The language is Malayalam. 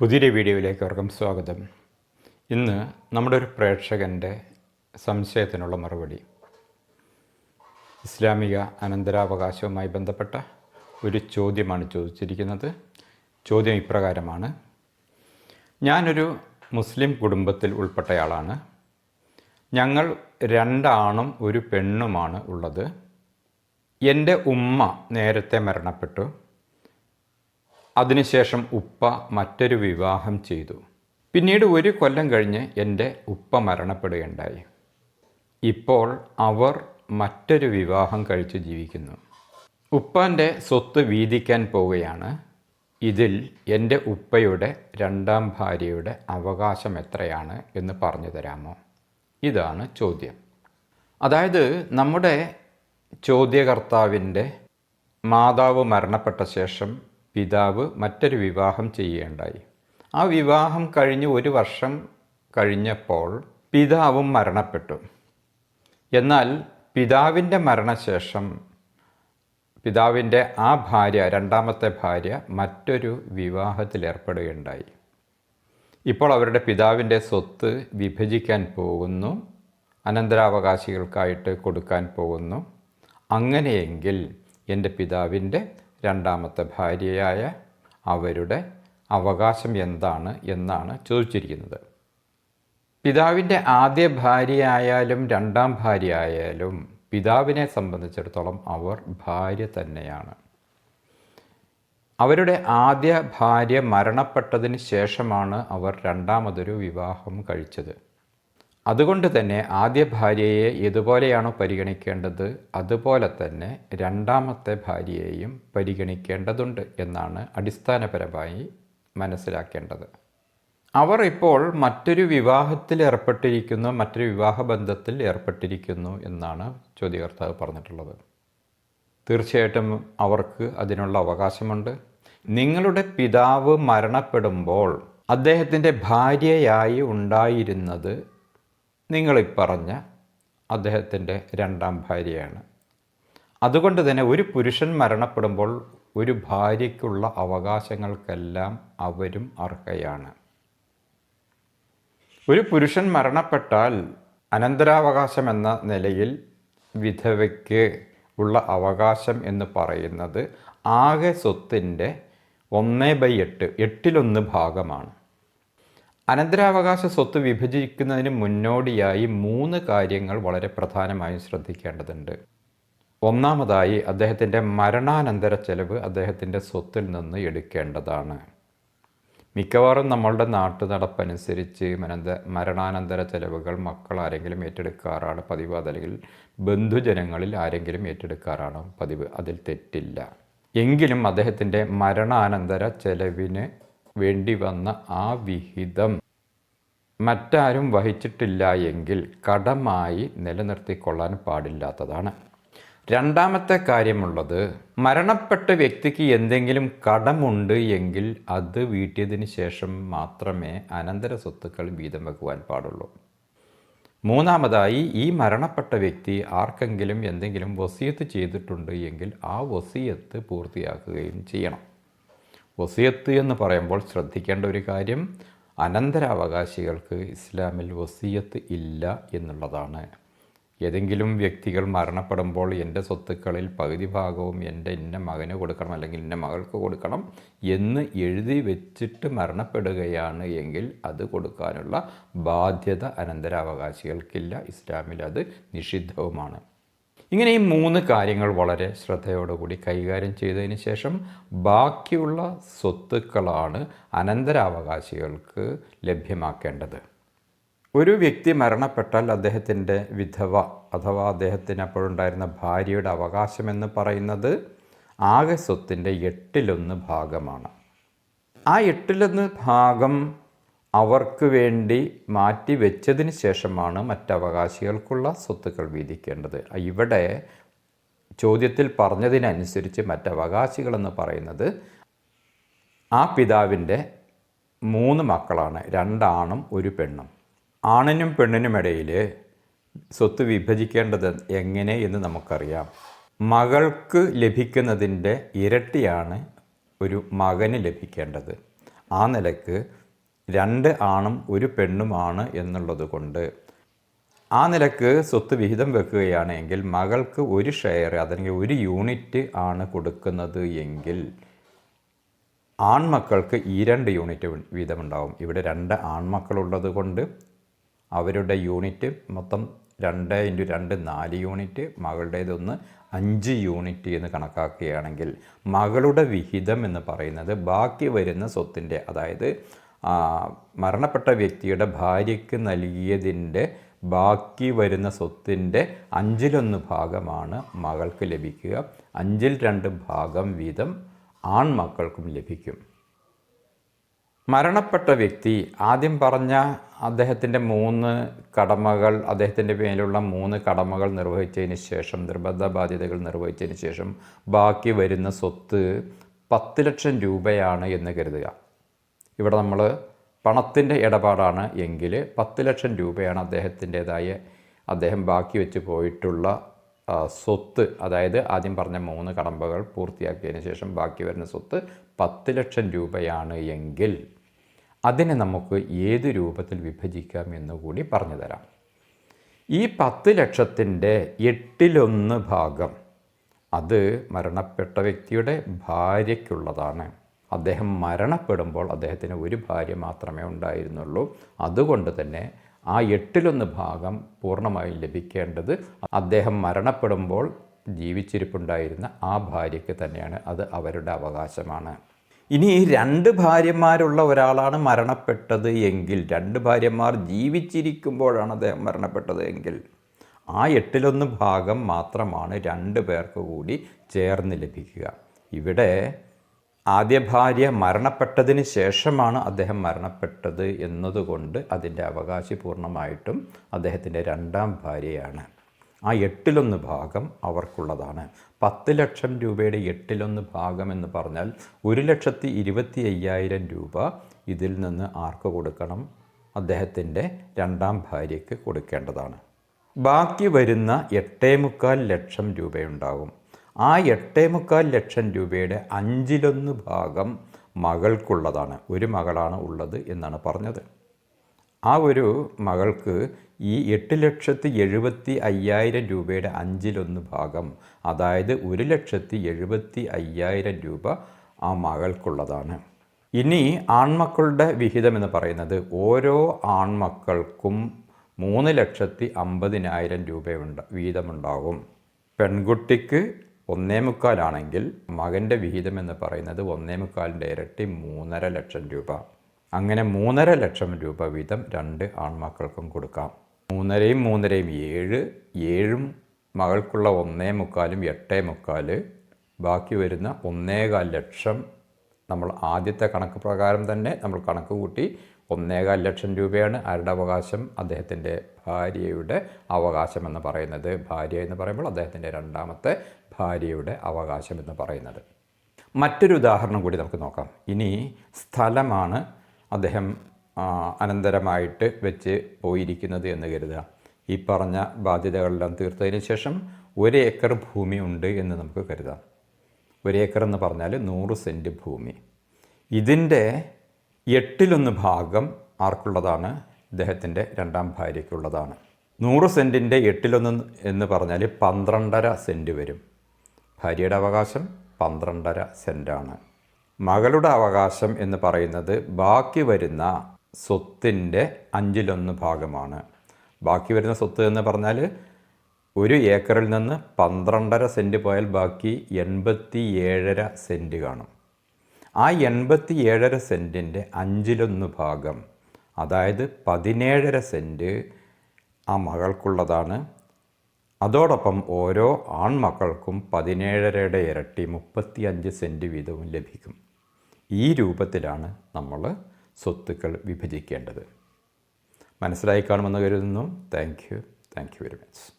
പുതിയൊരു വീഡിയോയിലേക്ക് അവർക്കും സ്വാഗതം. ഇന്ന് നമ്മുടെ ഒരു പ്രേക്ഷകന്റെ സംശയത്തിനുള്ള മറുപടി. ഇസ്ലാമിക അനന്തരാവകാശവുമായി ബന്ധപ്പെട്ട ഒരു ചോദ്യമാണ് ചോദിച്ചിരിക്കുന്നത്. ചോദ്യം ഇപ്രകാരമാണ്. ഞാനൊരു മുസ്ലിം കുടുംബത്തിൽ ഉൾപ്പെട്ടയാളാണ്. ഞങ്ങൾ രണ്ടാണും ഒരു പെണ്ണുമാണ് ഉള്ളത്. എന്റെ ഉമ്മ നേരത്തെ മരണപ്പെട്ടു. അതിനുശേഷം ഉപ്പ മറ്റൊരു വിവാഹം ചെയ്തു. പിന്നീട് ഒരു കൊല്ലം കഴിഞ്ഞ് എന്റെ ഉപ്പ മരണപ്പെടുകയുണ്ടായി. ഇപ്പോൾ അവർ മറ്റൊരു വിവാഹം കഴിച്ച് ജീവിക്കുന്നു. ഉപ്പാന്റെ സ്വത്ത് വീതിക്കാൻ പോവുകയാണ്. ഇതിൽ എന്റെ ഉപ്പയുടെ രണ്ടാം ഭാര്യയുടെ അവകാശം എത്രയാണ് എന്ന് പറഞ്ഞു തരാമോ? ഇതാണ് ചോദ്യം. അതായത് നമ്മുടെ ചോദ്യകർത്താവിന്റെ മാതാവ് മരണപ്പെട്ട ശേഷം പിതാവ് മറ്റൊരു വിവാഹം ചെയ്യുകയുണ്ടായി ആ വിവാഹം കഴിഞ്ഞ് ഒരു വർഷം കഴിഞ്ഞപ്പോൾ പിതാവും മരണപ്പെട്ടു. എന്നാൽ പിതാവിന്റെ മരണശേഷം പിതാവിന്റെ ആ ഭാര്യ രണ്ടാമത്തെ ഭാര്യ മറ്റൊരു വിവാഹത്തിലേർപ്പെടുകയുണ്ടായി ഇപ്പോൾ അവരുടെ പിതാവിന്റെ സ്വത്ത് വിഭജിക്കാൻ പോകുന്നു. അനന്തരാവകാശികൾക്കായിട്ട് കൊടുക്കാൻ പോകുന്നു. അങ്ങനെയെങ്കിൽ എന്റെ പിതാവിന്റെ രണ്ടാമത്തെ ഭാര്യയായ അവരുടെ അവകാശം എന്താണ് എന്നാണ് ചോദിച്ചിരിക്കുന്നത്. പിതാവിന്റെ ആദ്യ ഭാര്യയായാലും രണ്ടാം ഭാര്യ ആയാലും പിതാവിനെ സംബന്ധിച്ചിടത്തോളം അവർ ഭാര്യ തന്നെയാണ്. അവരുടെ ആദ്യ ഭാര്യ മരണപ്പെട്ടതിന് ശേഷമാണ് അവർ രണ്ടാമതൊരു വിവാഹം കഴിച്ചത്. അതുകൊണ്ട് തന്നെ ആദ്യ ഭാര്യയെ ഇതുപോലെയാണോ പരിഗണിക്കേണ്ടത് അതുപോലെ തന്നെ രണ്ടാമത്തെ ഭാര്യയെയും പരിഗണിക്കേണ്ടതുണ്ട് എന്നാണ് അടിസ്ഥാനപരമായി മനസ്സിലാക്കേണ്ടത്. അവർ ഇപ്പോൾ മറ്റൊരു വിവാഹത്തിൽ ഏർപ്പെട്ടിരിക്കുന്നു മറ്റൊരു വിവാഹ ബന്ധത്തിൽ ഏർപ്പെട്ടിരിക്കുന്നു എന്നാണ് ചോദ്യകർത്താവ് പറഞ്ഞിട്ടുള്ളത്. തീർച്ചയായിട്ടും അവർക്ക് അതിനുള്ള അവകാശമുണ്ട്. നിങ്ങളുടെ പിതാവ് മരണപ്പെടുമ്പോൾ അദ്ദേഹത്തിന്റെ ഭാര്യയായി ഉണ്ടായിരുന്നത് നിങ്ങളിപ്പറഞ്ഞ അദ്ദേഹത്തിന്റെ രണ്ടാം ഭാര്യയാണ്. അതുകൊണ്ട് തന്നെ ഒരു പുരുഷൻ മരണപ്പെടുമ്പോൾ ഒരു ഭാര്യയ്ക്കുള്ള അവകാശങ്ങൾക്കെല്ലാം അവരും അർഹയാണ്. ഒരു പുരുഷൻ മരണപ്പെട്ടാൽ അനന്തരാവകാശം എന്ന നിലയിൽ വിധവയ്ക്ക് ഉള്ള അവകാശം എന്ന് പറയുന്നത് ആകെ സ്വത്തിന്റെ ഒന്നേ ബൈ എട്ട് എട്ടിലൊന്ന് ഭാഗമാണ്. അനന്തരാവകാശ സ്വത്ത് വിഭജിക്കുന്നതിന് മുന്നോടിയായി മൂന്ന് കാര്യങ്ങൾ വളരെ പ്രധാനമായും ശ്രദ്ധിക്കേണ്ടതുണ്ട്. ഒന്നാമതായി അദ്ദേഹത്തിന്റെ മരണാനന്തര ചെലവ് അദ്ദേഹത്തിന്റെ സ്വത്തിൽ നിന്ന് എടുക്കേണ്ടതാണ്. മിക്കവാറും നമ്മളുടെ നാട്ടു നടപ്പനുസരിച്ച് മനന്ത മരണാനന്തര ചെലവുകൾ മക്കൾ ആരെങ്കിലും ഏറ്റെടുക്കാറാണ് പതിവ് അതല്ലെങ്കിൽ ബന്ധുജനങ്ങളിൽ ആരെങ്കിലും ഏറ്റെടുക്കാറാണ് പതിവ്. അതിൽ തെറ്റില്ല. എങ്കിലും അദ്ദേഹത്തിന്റെ മരണാനന്തര ചെലവിന് വേണ്ടി വന്ന ആ വിഹിതം മറ്റാരും വഹിച്ചിട്ടില്ല എങ്കിൽ കടമായി നിലനിർത്തിക്കൊള്ളാൻ പാടില്ലാത്തതാണ്. രണ്ടാമത്തെ കാര്യമുള്ളത് മരണപ്പെട്ട വ്യക്തിക്ക് എന്തെങ്കിലും കടമുണ്ട് എങ്കിൽ അത് വീട്ടിയതിന് ശേഷം മാത്രമേ അനന്തര സ്വത്തുക്കൾ വീതം വെക്കുവാൻ പാടുള്ളൂ. മൂന്നാമതായി ഈ മരണപ്പെട്ട വ്യക്തി ആർക്കെങ്കിലും എന്തെങ്കിലും വസീയത്ത് ചെയ്തിട്ടുണ്ട് എങ്കിൽ ആ വസീയത്ത് പൂർത്തിയാക്കുകയും ചെയ്യണം. വസിയത്ത് എന്ന് പറയുമ്പോൾ ശ്രദ്ധിക്കേണ്ട ഒരു കാര്യം അനന്തരാവകാശികൾക്ക് ഇസ്ലാമിൽ വസിയത്ത് ഇല്ല എന്നുള്ളതാണ്. ഏതെങ്കിലും വ്യക്തികൾ മരണപ്പെടുമ്പോൾ എന്റെ സ്വത്തുക്കളിൽ പകുതി ഭാഗവും എന്റെ ഇന്ന മകന് കൊടുക്കണം അല്ലെങ്കിൽ ഇന്ന മകൾക്ക് കൊടുക്കണം എന്ന് എഴുതി വെച്ചിട്ട് മരണപ്പെടുകയാണ് എങ്കിൽ അത് കൊടുക്കാനുള്ള ബാധ്യത അനന്തരാവകാശികൾക്കില്ല. ഇസ്ലാമിൽ അത് നിഷിദ്ധവുമാണ്. ഇങ്ങനെ ഈ മൂന്ന് കാര്യങ്ങൾ വളരെ ശ്രദ്ധയോടുകൂടി കൈകാര്യം ചെയ്തതിന് ശേഷം ബാക്കിയുള്ള സ്വത്തുക്കളാണ് അനന്തരാവകാശികൾക്ക് ലഭ്യമാക്കേണ്ടത്. ഒരു വ്യക്തി മരണപ്പെട്ടാൽ അദ്ദേഹത്തിന്റെ വിധവ അഥവാ അദ്ദേഹത്തിന് അപ്പോഴുണ്ടായിരുന്ന ഭാര്യയുടെ അവകാശമെന്ന് പറയുന്നത് ആകെ സ്വത്തിന്റെ എട്ടിലൊന്ന് ഭാഗമാണ്. ആ എട്ടിലൊന്ന് ഭാഗം അവർക്ക് വേണ്ടി മാറ്റി വെച്ചതിന് ശേഷമാണ് മറ്റവകാശികൾക്കുള്ള സ്വത്തുക്കൾ വീതിക്കേണ്ടത്. ഇവിടെ ചോദ്യത്തിൽ പറഞ്ഞതിനനുസരിച്ച് മറ്റവകാശികളെന്ന് പറയുന്നത് ആ പിതാവിന്റെ മൂന്ന് മക്കളാണ്. രണ്ടാണും ഒരു പെണ്ണും. ആണിനും പെണ്ണിനുമിടയിൽ സ്വത്ത് വിഭജിക്കേണ്ടത് എങ്ങനെ എന്ന് നമുക്കറിയാം. മകൾക്ക് ലഭിക്കുന്നതിന്റെ ഇരട്ടിയാണ് ഒരു മകന് ലഭിക്കേണ്ടത്. ആ നിലയ്ക്ക് രണ്ട് ആണും ഒരു പെണ്ണുമാണ് എന്നുള്ളത് കൊണ്ട് ആ നിലയ്ക്ക് സ്വത്ത് വിഹിതം വെക്കുകയാണെങ്കിൽ മകൾക്ക് ഒരു ഷെയർ അതല്ലെങ്കിൽ ഒരു യൂണിറ്റ് ആണ് കൊടുക്കുന്നത് എങ്കിൽ ആൺമക്കൾക്ക് ഈ രണ്ട് യൂണിറ്റ് വീതമുണ്ടാവും ഇവിടെ രണ്ട് ആൺമക്കളുള്ളത് കൊണ്ട് അവരുടെ യൂണിറ്റ് മൊത്തം രണ്ട് ഇന്റു രണ്ട് നാല് യൂണിറ്റ് മകളുടേതൊന്ന് അഞ്ച് യൂണിറ്റ് എന്ന് കണക്കാക്കുകയാണെങ്കിൽ മകളുടെ വിഹിതം എന്ന് പറയുന്നത് ബാക്കി വരുന്ന സ്വത്തിന്റെ അതായത് മരണപ്പെട്ട വ്യക്തിയുടെ ഭാര്യയ്ക്ക് നൽകിയതിന്റെ ബാക്കി വരുന്ന സ്വത്തിന്റെ അഞ്ചിലൊന്ന് ഭാഗമാണ് മകൾക്ക് ലഭിക്കുക. അഞ്ചിൽ രണ്ട് ഭാഗം വീതം ആൺമക്കൾക്കും ലഭിക്കും. മരണപ്പെട്ട വ്യക്തി ആദ്യം പറഞ്ഞ അദ്ദേഹത്തിന്റെ മൂന്ന് കടമകൾ അദ്ദേഹത്തിന്റെ പേരിലുള്ള മൂന്ന് കടമകൾ നിർവഹിച്ചതിന് ശേഷം നിർബന്ധ ബാധ്യതകൾ നിർവഹിച്ചതിന് ശേഷം ബാക്കി വരുന്ന സ്വത്ത് പത്ത് ലക്ഷം രൂപയാണ് എന്ന് കരുതുക. ഇവിടെ നമ്മൾ പണത്തിന്റെ ഇടപാടാണ് എങ്കിൽ പത്ത് ലക്ഷം രൂപയാണ് അദ്ദേഹത്തിന്റെതായ അദ്ദേഹം ബാക്കി വെച്ച് പോയിട്ടുള്ള സ്വത്ത്. അതായത് ആദ്യം പറഞ്ഞ മൂന്ന് കടമ്പകൾ പൂർത്തിയാക്കിയതിന് ശേഷം ബാക്കി വരുന്ന സ്വത്ത് പത്ത് ലക്ഷം രൂപയാണ് എങ്കിൽ അതിനെ നമുക്ക് ഏത് രൂപത്തിൽ വിഭജിക്കാം എന്ന് കൂടി പറഞ്ഞു തരാം. ഈ പത്ത് ലക്ഷത്തിന്റെ എട്ടിലൊന്ന് ഭാഗം അത് മരണപ്പെട്ട വ്യക്തിയുടെ ഭാര്യയ്ക്കുള്ളതാണ്. അദ്ദേഹം മരണപ്പെടുമ്പോൾ അദ്ദേഹത്തിന് ഒരു ഭാര്യ മാത്രമേ ഉണ്ടായിരുന്നുള്ളൂ. അതുകൊണ്ട് തന്നെ ആ എട്ടിലൊന്ന് ഭാഗം പൂർണമായും ലഭിക്കേണ്ടത് അദ്ദേഹം മരണപ്പെടുമ്പോൾ ജീവിച്ചിരിപ്പുണ്ടായിരുന്ന ആ ഭാര്യയ്ക്ക് തന്നെയാണ്. അത് അവരുടെ അവകാശമാണ്. ഇനി രണ്ട് ഭാര്യമാരുള്ള ഒരാളാണ് മരണപ്പെട്ടത് എങ്കിൽ രണ്ട് ഭാര്യമാർ ജീവിച്ചിരിക്കുമ്പോഴാണ് അദ്ദേഹം മരണപ്പെട്ടത് എങ്കിൽ ആ എട്ടിലൊന്ന് ഭാഗം മാത്രമാണ് രണ്ട് പേർക്ക് കൂടി ചേർന്ന് ലഭിക്കുക. ഇവിടെ ആദ്യ ഭാര്യ മരണപ്പെട്ടതിന് ശേഷമാണ് അദ്ദേഹം മരണപ്പെട്ടത് എന്നതുകൊണ്ട് അതിന്റെ അവകാശി പൂർണമായിട്ടും അദ്ദേഹത്തിന്റെ രണ്ടാം ഭാര്യയാണ്. ആ എട്ടിലൊന്ന് ഭാഗം അവർക്കുള്ളതാണ്. പത്ത് ലക്ഷം രൂപയുടെ എട്ടിലൊന്ന് ഭാഗം എന്ന് പറഞ്ഞാൽ ഒരു ലക്ഷത്തി ഇരുപത്തി അയ്യായിരം രൂപ ഇതിൽ നിന്ന് ആർക്ക് കൊടുക്കണം? അദ്ദേഹത്തിന്റെ രണ്ടാം ഭാര്യയ്ക്ക് കൊടുക്കേണ്ടതാണ്. ബാക്കി വരുന്ന എട്ടേ മുക്കാൽ ലക്ഷം രൂപയുണ്ടാകും ആ എട്ടേ മുക്കാൽ ലക്ഷം രൂപയുടെ അഞ്ചിലൊന്ന് ഭാഗം മകൾക്കുള്ളതാണ്. ഒരു മകളാണ് ഉള്ളത് എന്നാണ് പറഞ്ഞത്. ആ ഒരു മകൾക്ക് ഈ എട്ട് ലക്ഷത്തി എഴുപത്തി അയ്യായിരം രൂപയുടെ അഞ്ചിലൊന്ന് ഭാഗം അതായത് ഒരു ലക്ഷത്തി എഴുപത്തി അയ്യായിരം രൂപ ആ മകൾക്കുള്ളതാണ്. ഇനി ആൺമക്കളുടെ വിഹിതം എന്ന് പറയുന്നത് ഓരോ ആൺമക്കൾക്കും മൂന്ന് ലക്ഷത്തി അമ്പതിനായിരം രൂപയുണ്ട് വീതമുണ്ടാകും. പെൺകുട്ടിക്ക് ഒന്നേ മുക്കാലാണെങ്കിൽ മകന്റെ വിഹിതം എന്ന് പറയുന്നത് ഒന്നേ മുക്കാലിന്റെ ഇരട്ടി മൂന്നര ലക്ഷം രൂപ. അങ്ങനെ മൂന്നര ലക്ഷം രൂപ വീതം രണ്ട് ആൺമക്കൾക്കും കൊടുക്കാം. മൂന്നരയും മൂന്നരയും ഏഴ് ഏഴും മകൾക്കുള്ള ഒന്നേ മുക്കാലും എട്ടേ മുക്കാൽ ബാക്കി വരുന്ന ഒന്നേകാൽ ലക്ഷം നമ്മൾ ആദ്യത്തെ കണക്ക് പ്രകാരം തന്നെ നമ്മൾ കണക്ക് കൂട്ടി ഒന്നേകാൽ ലക്ഷം രൂപയാണ് ആരുടെ അവകാശം? അദ്ദേഹത്തിന്റെ ഭാര്യയുടെ അവകാശം എന്ന് പറയുന്നത്. ഭാര്യ എന്ന് പറയുമ്പോൾ അദ്ദേഹത്തിന്റെ രണ്ടാമത്തെ ഭാര്യയുടെ അവകാശം എന്ന് പറയുന്നത്. മറ്റൊരു ഉദാഹരണം കൂടി നമുക്ക് നോക്കാം. ഇനി സ്ഥലമാണ് അദ്ദേഹം അനന്തരമായിട്ട് വെച്ച് പോയിരിക്കുന്നത് എന്ന് കരുതുക. ഈ പറഞ്ഞ ബാധ്യതകളെല്ലാം തീർത്തതിന് ശേഷം ഒരു ഏക്കർ ഭൂമി ഉണ്ട് എന്ന് നമുക്ക് കരുതാം. ഒരു ഏക്കർ എന്ന് പറഞ്ഞാൽ നൂറ് സെന്റ് ഭൂമി. ഇതിന്റെ എട്ടിലൊന്ന് ഭാഗം ആർക്കുള്ളതാണ്? ഇദ്ദേഹത്തിന്റെ രണ്ടാം ഭാര്യയ്ക്കുള്ളതാണ്. നൂറ് സെന്റിന്റെ എട്ടിലൊന്ന് എന്ന് പറഞ്ഞാൽ പന്ത്രണ്ടര സെന്റ് വരും. ഭാര്യയുടെ അവകാശം പന്ത്രണ്ടര സെന്റാണ് മകളുടെ അവകാശം എന്ന് പറയുന്നത് ബാക്കി വരുന്ന സ്വത്തിന്റെ അഞ്ചിലൊന്ന് ഭാഗമാണ്. ബാക്കി വരുന്ന സ്വത്ത് എന്ന് പറഞ്ഞാൽ ഒരു ഏക്കറിൽ നിന്ന് പന്ത്രണ്ടര സെന്റ് പോയാൽ ബാക്കി എൺപത്തി ഏഴര സെന്റ് കാണും. ആ എൺപത്തി ഏഴര സെന്റിന്റെ അഞ്ചിലൊന്ന് ഭാഗം അതായത് പതിനേഴര സെന്റ് ആ മകൾക്കുള്ളതാണ്. അതോടൊപ്പം ഓരോ ആൺമക്കൾക്കും പതിനേഴരയുടെ ഇരട്ടി മുപ്പത്തി അഞ്ച് സെന്റ് വീതവും ലഭിക്കും. ഈ രൂപത്തിലാണ് നമ്മൾ സ്വത്തുക്കൾ വിഭജിക്കേണ്ടത്. മനസ്സിലായി കാണുമെന്ന് കരുതുന്നു. Thank you. Thank you very much.